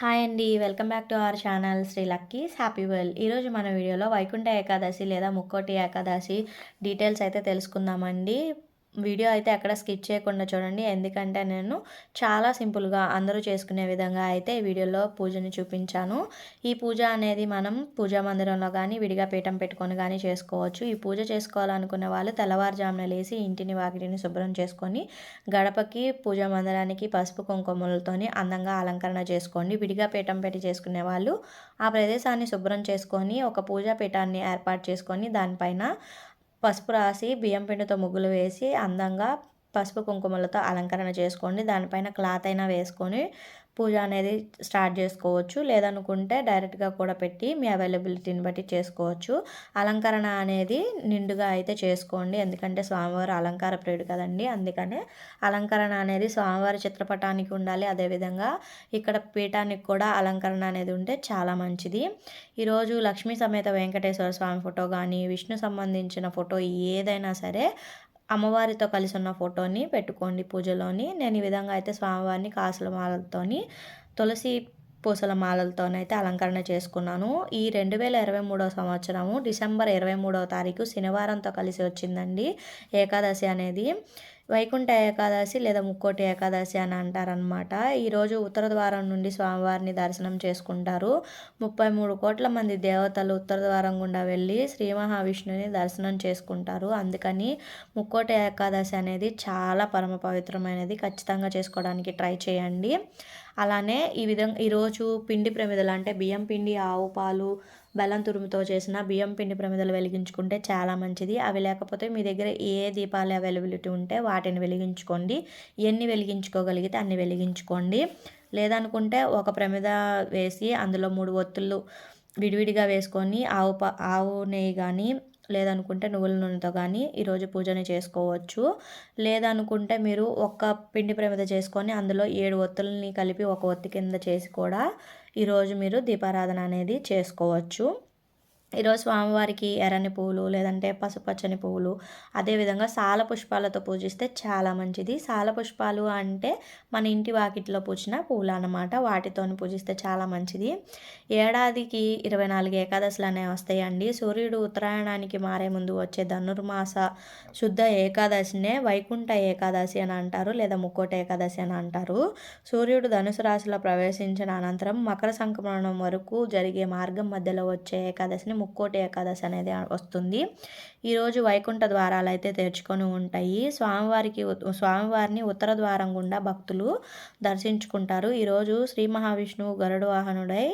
Hi అండి. Welcome back to our channel Shri lucky's. Happy world. ఈరోజు మన వీడియోలో వైకుంఠ ఏకాదశి లేదా ముక్కోటి ఏకాదశి డీటెయిల్స్ అయితే తెలుసుకుందామండి. వీడియో అయితే ఎక్కడ స్కిప్ చేయకుండా చూడండి. ఎందుకంటే నేను చాలా సింపుల్గా అందరూ చేసుకునే విధంగా అయితే ఈ వీడియోలో పూజని చూపించాను. ఈ పూజ అనేది మనం పూజా మందిరంలో కానీ విడిగా పీఠం పెట్టుకొని కానీ చేసుకోవచ్చు. ఈ పూజ చేసుకోవాలనుకునే వాళ్ళు తెల్లవారుజామున లేసి ఇంటిని వాకిటిని శుభ్రం చేసుకొని గడపకి పూజా మందిరానికి పసుపు కుంకుమలతోని అందంగా అలంకరణ చేసుకోండి. విడిగా పీఠం పెట్టి చేసుకునే వాళ్ళు ఆ ప్రదేశాన్ని శుభ్రం చేసుకొని ఒక పూజా పీఠాన్ని ఏర్పాటు చేసుకొని దానిపైన పసుపు రాసి బియ్యం పిండితో ముగ్గులు వేసి అందంగా పసుపు కుంకుమలతో అలంకరణ చేసుకోండి దానిపైన క్లాత్ అయినా వేసుకొని పూజ అనేది స్టార్ట్ చేసుకోవచ్చు. లేదనుకుంటే డైరెక్ట్గా కూడా పెట్టి మీ అవైలబిలిటీని బట్టి చేసుకోవచ్చు. అలంకరణ అనేది నిండుగా అయితే చేసుకోండి. ఎందుకంటే స్వామివారు అలంకార ప్రియుడు కదండి. అందుకనే అలంకరణ అనేది స్వామివారి చిత్రపటానికి ఉండాలి. అదేవిధంగా ఇక్కడ పీఠానికి కూడా అలంకరణ అనేది ఉంటే చాలా మంచిది. ఈరోజు లక్ష్మీ సమేత వెంకటేశ్వర స్వామి ఫోటో కానీ విష్ణు సంబంధించిన ఫోటో ఏదైనా సరే అమ్మవారితో కలిసి ఉన్న ఫోటోని పెట్టుకోండి పూజలోని. నేను ఈ విధంగా అయితే స్వామివారిని కాసుల మాలతోని తులసి పూసల మాలలతోనైతే అలంకరణ చేసుకున్నాను. ఈ రెండు వేల ఇరవై మూడవ సంవత్సరము డిసెంబర్ ఇరవై మూడవ తారీఖు శనివారంతో కలిసి వచ్చిందండి ఏకాదశి అనేది. వైకుంఠ ఏకాదశి లేదా ముక్కోటి ఏకాదశి అని అంటారనమాట ఈరోజు ఉత్తర ద్వారం నుండి స్వామివారిని దర్శనం చేసుకుంటారు. ముప్పై మూడు కోట్ల మంది దేవతలు ఉత్తర ద్వారం గుండా వెళ్ళి శ్రీ మహావిష్ణుని దర్శనం చేసుకుంటారు. అందుకని ముక్కోటి ఏకాదశి అనేది చాలా పరమ పవిత్రమైనది. ఖచ్చితంగా చేసుకోవడానికి ట్రై చేయండి. అలానే ఈ విధంగా ఈరోజు పిండి ప్రమిదలు అంటే బియ్యం పిండి ఆవు పాలు బెల్లం తురుముతో చేసిన బియ్యం పిండి ప్రమిదలు వెలిగించుకుంటే చాలా మంచిది. అవి లేకపోతే మీ దగ్గర ఏ దీపాలు అవైలబిలిటీ ఉంటే వాటిని వెలిగించుకోండి. ఎన్ని వెలిగించుకోగలిగితే అన్ని వెలిగించుకోండి. లేదనుకుంటే ఒక ప్రమిద వేసి అందులో మూడు ఒత్తులు విడివిడిగా వేసుకొని ఆవు పా ఆవు నెయ్యి కానీ లేదనుకుంటే నువ్వుల నూనెతో కానీ ఈరోజు పూజని చేసుకోవచ్చు. లేదనుకుంటే మీరు ఒక్క పిండి ప్రమిద చేసుకొని అందులో ఏడు ఒత్తులని కలిపి ఒక ఒత్తి కింద చేసి కూడా ఈరోజు మీరు దీపారాధన అనేది చేసుకోవచ్చు. ఈరోజు స్వామివారికి ఎర్రని పువ్వులు లేదంటే పసుపచ్చని పువ్వులు అదేవిధంగా సాల పుష్పాలతో పూజిస్తే చాలా మంచిది. సాల పుష్పాలు అంటే మన ఇంటి వాకిట్లో పూచిన పువ్వులు అన్నమాట వాటితో పూజిస్తే చాలా మంచిది. ఏడాదికి ఇరవై నాలుగు ఏకాదశులు అనేవి వస్తాయండి. సూర్యుడు ఉత్తరాయణానికి మారే ముందు వచ్చే ధనుర్మాస శుద్ధ ఏకాదశినే వైకుంఠ ఏకాదశి అని అంటారు లేదా ముక్కోట ఏకాదశి అని అంటారు. సూర్యుడు ధనుసు రాశిలో ప్రవేశించిన అనంతరం మకర సంక్రమణం వరకు జరిగే మార్గం మధ్యలో వచ్చే ఏకాదశిని ముక్కోటి ఏకాదశి అనేది వస్తుంది. ఈరోజు వైకుంఠ ద్వారాలు అయితే తెరుచుకొని ఉంటాయి. స్వామివారికి స్వామివారిని ఉత్తర ద్వారం గుండా భక్తులు దర్శించుకుంటారు. ఈరోజు శ్రీ మహావిష్ణువు గరుడు వాహనుడై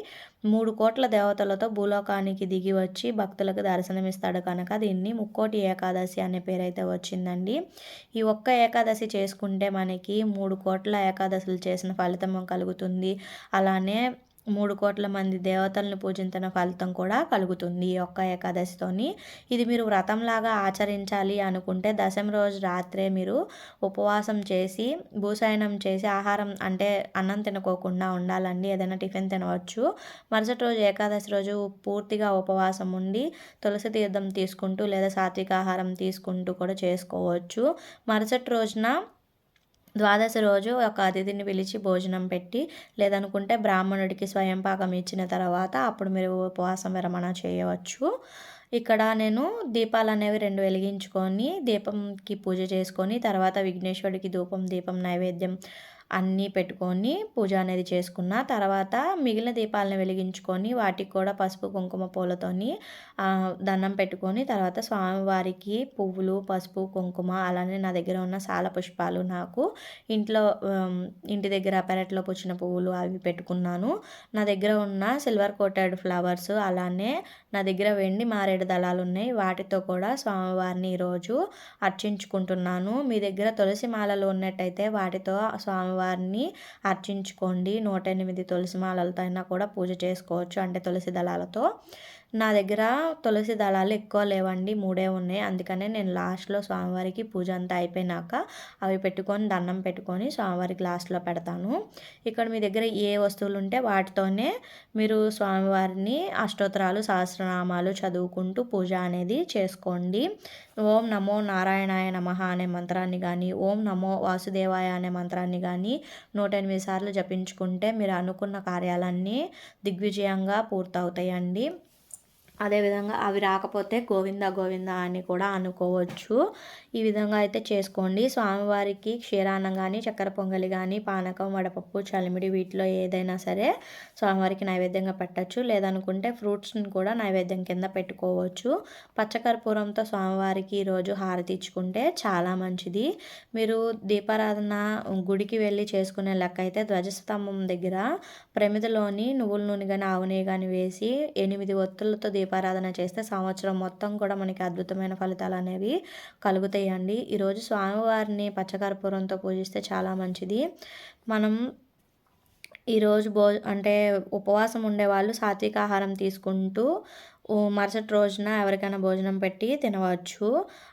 మూడు కోట్ల దేవతలతో భూలోకానికి దిగి వచ్చి భక్తులకు దర్శనమిస్తాడు కనుక దీన్ని ముక్కోటి ఏకాదశి అనే పేరైతే వచ్చిందండి. ఈ ఒక్క ఏకాదశి చేసుకుంటే మనకి మూడు కోట్ల ఏకాదశులు చేసిన ఫలితం కలుగుతుంది. అలానే మూడు కోట్ల మంది దేవతలను పూజించిన ఫలితం కూడా కలుగుతుంది ఈ యొక్క ఏకాదశితోని. ఇది మీరు వ్రతంలాగా ఆచరించాలి అనుకుంటే దశమి రోజు రాత్రే మీరు ఉపవాసం చేసి భూసాయనం చేసి ఆహారం అంటే అన్నం తినుకోకుండా ఉండాలండి. ఏదైనా టిఫిన్ తినవచ్చు. మరుసటి రోజు ఏకాదశి రోజు పూర్తిగా ఉపవాసం ఉండి తులసి తీర్థం తీసుకుంటూ లేదా సాత్విక ఆహారం తీసుకుంటూ కూడా చేసుకోవచ్చు. మరుసటి రోజున ద్వాదశి రోజు ఒక అతిథిని పిలిచి భోజనం పెట్టి లేదనుకుంటే బ్రాహ్మణుడికి స్వయం పాకం ఇచ్చిన తర్వాత అప్పుడు మీరు ఉపవాసం విరమణ చేయవచ్చు. ఇక్కడ నేను దీపాలు అనేవి రెండు వెలిగించుకొని దీపంకి పూజ చేసుకొని తర్వాత విఘ్నేశ్వరుడికి ధూపం దీపం నైవేద్యం అన్నీ పెట్టుకొని పూజ అనేది చేసుకున్న తర్వాత మిగిలిన దీపాలను వెలిగించుకొని వాటికి కూడా పసుపు కుంకుమ పూలతోని దండం పెట్టుకొని తర్వాత స్వామివారికి పువ్వులు పసుపు కుంకుమ అలానే నా దగ్గర ఉన్న సాల పుష్పాలు నాకు ఇంట్లో ఇంటి దగ్గర పెరట్లో పుచ్చిన పువ్వులు అవి పెట్టుకున్నాను. నా దగ్గర ఉన్న సిల్వర్ కోటెడ్ ఫ్లవర్స్ అలానే నా దగ్గర వెండి మారేడు దళాలు ఉన్నాయి. వాటితో కూడా స్వామివారిని ఈరోజు అర్చించుకుంటున్నాను. మీ దగ్గర తులసి మాలలు ఉన్నట్టయితే వాటితో స్వామి అమ్మవారిని అర్చించుకోండి. నూట ఎనిమిది తులసి మాలలతో అయినా కూడా పూజ చేసుకోవచ్చు. అంటే తులసి దళాలతో. నా దగ్గర తులసి దళాలు ఎక్కువ లేవండి మూడే ఉన్నాయి. అందుకనే నేను లాస్ట్లో స్వామివారికి పూజ అంతా అయిపోయినాక అవి పెట్టుకొని దండం పెట్టుకొని స్వామివారికి లాస్ట్లో పెడతాను. ఇక్కడ మీ దగ్గర ఏ వస్తువులు ఉంటే వాటితోనే మీరు స్వామివారిని అష్టోత్తరాలు సహస్రనామాలు చదువుకుంటూ పూజ అనేది చేసుకోండి. ఓం నమో నారాయణాయ నమ అనే మంత్రాన్ని కానీ ఓం నమో వాసుదేవాయ అనే మంత్రాన్ని కానీ నూట ఎనిమిది సార్లు జపించుకుంటే మీరు అనుకున్న కార్యాలన్నీ దిగ్విజయంగా పూర్తవుతాయండి. అదేవిధంగా అవి రాకపోతే గోవింద గోవింద అని కూడా అనుకోవచ్చు. ఈ విధంగా అయితే చేసుకోండి. స్వామివారికి క్షీరాన్నం కానీ చక్కెర పొంగలి కానీ పానకం వడపప్పు చలిమిడి వీటిలో ఏదైనా సరే స్వామివారికి నైవేద్యంగా పెట్టచ్చు. లేదనుకుంటే ఫ్రూట్స్ని కూడా నైవేద్యం కింద పెట్టుకోవచ్చు. పచ్చకర్పూరంతో స్వామివారికి ఈరోజు హారతి ఇచ్చుకుంటే చాలా మంచిది. మీరు దీపారాధన గుడికి వెళ్ళి చేసుకునే లెక్క అయితే ధ్వజస్తంభం దగ్గర ప్రమిదలోని నువ్వుల నూనె కానీ ఆవు నెయ్యి కానీ వేసి ఎనిమిది ఒత్తులతో దీప దీపారాధన చేస్తే సంవత్సరం మొత్తం కూడా మనకి అద్భుతమైన ఫలితాలు అనేవి కలుగుతాయండి. ఈరోజు స్వామివారిని పచ్చకర్పూరంతో పూజిస్తే చాలా మంచిది. మనం ఈరోజు భో అంటే ఉపవాసం ఉండేవాళ్ళు సాత్విక ఆహారం తీసుకుంటూ మరుసటి రోజున ఎవరికైనా భోజనం పెట్టి తినవచ్చు.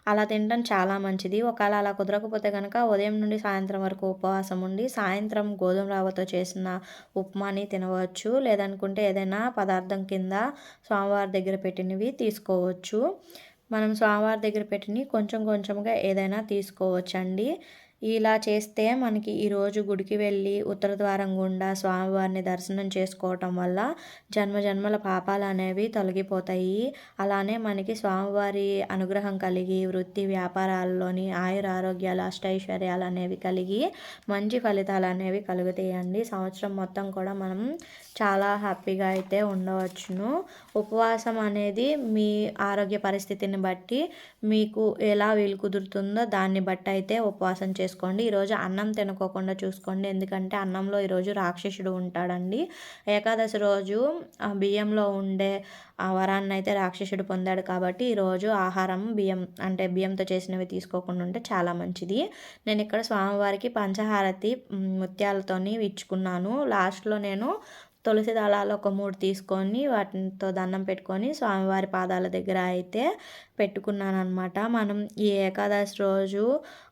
అలా తినడం చాలా మంచిది. ఒకవేళ అలా కుదరకపోతే కనుక ఉదయం నుండి సాయంత్రం వరకు ఉపవాసం ఉండి సాయంత్రం గోధుమ రవ్వతో చేసిన ఉప్మాని తినవచ్చు. లేదనుకుంటే ఏదైనా పదార్థం కింద స్వామివారి దగ్గర పెట్టినవి తీసుకోవచ్చు. మనం స్వామివారి దగ్గర పెట్టినవి కొంచెం కొంచెంగా ఏదైనా తీసుకోవచ్చండి. ఇలా చేస్తే మనకి ఈరోజు గుడికి వెళ్ళి ఉత్తర ద్వారం గుండా స్వామివారిని దర్శనం చేసుకోవటం వల్ల జన్మ జన్మల పాపాలు అనేవి తొలగిపోతాయి. అలానే మనకి స్వామివారి అనుగ్రహం కలిగి వృత్తి వ్యాపారాల్లోని ఆయుర ఆరోగ్యాలు అష్టైశ్వర్యాలు అనేవి కలిగి మంచి ఫలితాలు అనేవి కలుగుతాయండి. సంవత్సరం మొత్తం కూడా మనం చాలా హ్యాపీగా అయితే ఉండవచ్చును. ఉపవాసం అనేది మీ ఆరోగ్య పరిస్థితిని బట్టి మీకు ఎలా వీలు కుదురుతుందో దాన్ని బట్టి అయితే ఉపవాసం చేసుకోండి. ఈరోజు అన్నం తినుకోకుండా చూసుకోండి. ఎందుకంటే అన్నంలో ఈరోజు రాక్షసుడు ఉంటాడండి. ఏకాదశి రోజు బియ్యంలో ఉండే ఆ వరాన్ని అయితే రాక్షసుడు పొందాడు కాబట్టి ఈరోజు ఆహారం బియ్యం అంటే బియ్యంతో చేసినవి తీసుకోకుండా ఉంటే చాలా మంచిది. నేను ఇక్కడ స్వామివారికి పంచహారతి ముత్యాలతోని ఇచ్చుకున్నాను లాస్ట్లో నేను తులసి దళాలు ఒక మూడు తీసుకొని వాటితో దండం పెట్టుకొని స్వామివారి పాదాల దగ్గర అయితే పెట్టుకున్నాను అనమాట మనం ఈ ఏకాదశి రోజు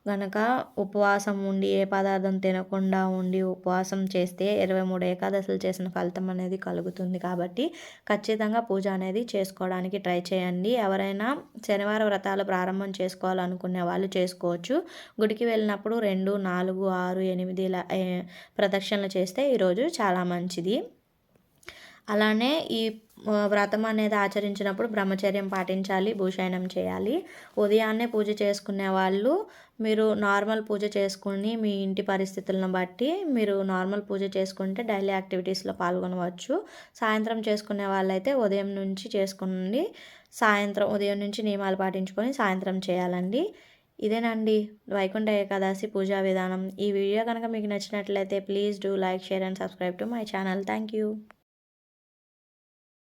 గనక ఉపవాసం ఉండి ఏ పదార్థం తినకుండా ఉండి ఉపవాసం చేస్తే ఇరవై మూడు ఏకాదశులు చేసిన ఫలితం అనేది కలుగుతుంది కాబట్టి ఖచ్చితంగా పూజ అనేది చేసుకోవడానికి ట్రై చేయండి. ఎవరైనా శనివారం వ్రతాలు ప్రారంభం చేసుకోవాలనుకునే వాళ్ళు చేసుకోవచ్చు. గుడికి వెళ్ళినప్పుడు రెండు నాలుగు ఆరు ఎనిమిది ప్రదక్షిణలు చేస్తే ఈరోజు చాలా మంచిది. అలానే ఈ వ్రతం అనేది ఆచరించినప్పుడు బ్రహ్మచర్యం పాటించాలి భూషయనం చేయాలి. ఉదయాన్నే పూజ చేసుకునే వాళ్ళు మీరు నార్మల్ పూజ చేసుకుని మీ ఇంటి పరిస్థితులను బట్టి మీరు నార్మల్ పూజ చేసుకుంటే డైలీ యాక్టివిటీస్లో పాల్గొనవచ్చు. సాయంత్రం చేసుకునే వాళ్ళైతే ఉదయం నుంచి చేసుకుని సాయంత్రం ఉదయం నుంచి నియమాలు పాటించుకొని సాయంత్రం చేయాలండి. ఇదేనండి వైకుంఠ ఏకాదశి పూజా విధానం. ఈ వీడియో కనుక మీకు నచ్చినట్లయితే please do like share and subscribe to my channel. Thank you